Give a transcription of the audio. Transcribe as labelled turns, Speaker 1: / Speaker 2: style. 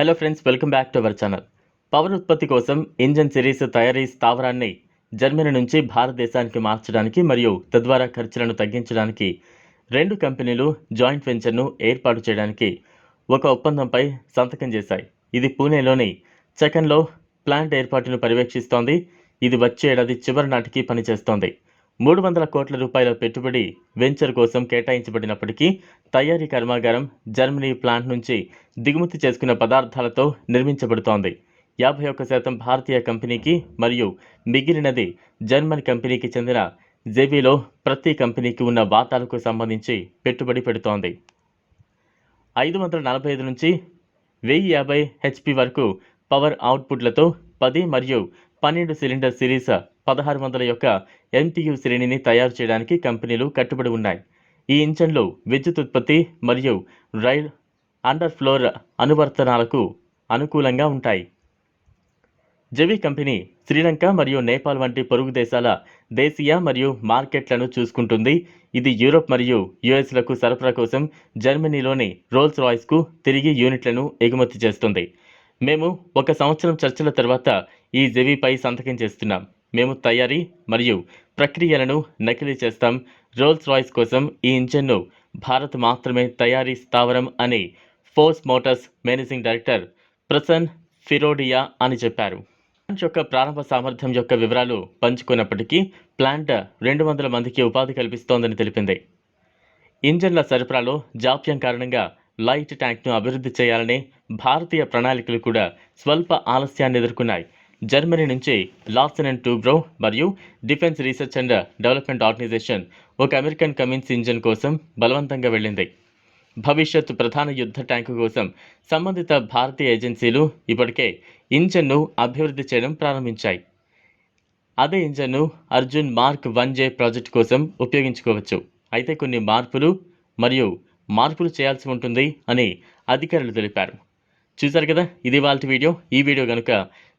Speaker 1: Hello friends welcome back to our channel power ఉత్పత్తి కోసం engine series తయారీ స్థావరాన్ని Germany నుంచి భారతదేశానికి మార్చడానికి మరియు తద్వారా ఖర్చులను తగ్గించడానికి రెండు కంపెనీలు జాయింట్ వెంచర్ను ఏర్పాటు చేయడానికి ఒక ఒప్పందంపై సంతకం చేశాయి ఇది పూణేలోని చెకన్లో ప్లాంట్ ఏర్పాటును పర్యవేక్షిస్తోంది ఇది వచ్చే ఏడాది చివరి నాటికి పనిచేస్తోంది మూడు వందల కోట్ల రూపాయల పెట్టుబడి వెంచర్ కోసం కేటాయించబడినప్పటికీ తయారీ కర్మాగారం జర్మనీ ప్లాంట్ నుంచి దిగుమతి చేసుకున్న పదార్థాలతో నిర్మించబడుతోంది. యాభై ఒక్క శాతం భారతీయ కంపెనీకి మరియు మిగిలినది జర్మన్ కంపెనీకి చెందిన జెబీలో ప్రతి కంపెనీకి ఉన్న వాటాలకు సంబంధించి పెట్టుబడి పెడుతోంది. ఐదు వందల నలభై ఐదు నుంచి వెయ్యి యాభై హెచ్పి వరకు పవర్ అవుట్పుట్లతో పది మరియు పన్నెండు సిలిండర్ సిరీస్ పదహారు వందల యొక్క ఎంటీయు శ్రేణిని తయారు చేయడానికి కంపెనీలు కట్టుబడి ఉన్నాయి. ఈ ఇంజన్లు విద్యుత్ ఉత్పత్తి మరియు రైల్ అండర్ ఫ్లోర్ అనువర్తనాలకు అనుకూలంగా ఉంటాయి. జెవి కంపెనీ శ్రీలంక మరియు నేపాల్ వంటి పొరుగు దేశాల దేశీయ మరియు మార్కెట్లను చూసుకుంటుంది. ఇది యూరోప్ మరియు యుఎస్లకు సరఫరా కోసం జర్మనీలోని రోల్స్ రాయ్స్కు తిరిగి యూనిట్లను ఎగుమతి చేస్తుంది. మేము ఒక సంవత్సరం చర్చల తర్వాత ఈ జెవీపై సంతకం చేస్తున్నాం. మేము తయారీ మరియు ప్రక్రియలను నకిలీ చేస్తాం. రోల్స్ రాయ్స్ కోసం ఈ ఇంజన్ను భారత్ మాత్రమే తయారీ స్థావరం అని force motors managing director Prasan Firodia అని చెప్పారు. ప్లాంట్ యొక్క ప్రారంభ సామర్థ్యం యొక్క వివరాలు పంచుకున్నప్పటికీ ప్లాంట్ రెండు వందల మందికి ఉపాధి కల్పిస్తోందని తెలిపింది. ఇంజన్ల సరఫరాలో జాప్యం కారణంగా లైట్ ట్యాంక్ను అభివృద్ధి చేయాలనే భారతీయ ప్రణాళికలు కూడా స్వల్ప ఆలస్యాన్ని ఎదుర్కొన్నాయి. జర్మనీ నుంచి లార్సన్ అండ్ టూబ్రో మరియు defence research and development organisation ఒక అమెరికన్ కమిన్స్ ఇంజన్ కోసం బలవంతంగా వెళ్ళింది. భవిష్యత్ ప్రధాన యుద్ధ ట్యాంకు కోసం సంబంధిత భారతీయ ఏజెన్సీలు ఇప్పటికే ఇంజన్ను అభివృద్ధి చేయడం ప్రారంభించాయి. అదే ఇంజన్ను Arjun mark one J project కోసం ఉపయోగించుకోవచ్చు. అయితే కొన్ని మార్పులు మరియు మార్పులు చేయాల్సి ఉంటుంది అని అధికారులు తెలిపారు. చూశారు కదా? ఇది వాళ్ళ వీడియో. ఈ వీడియో కనుక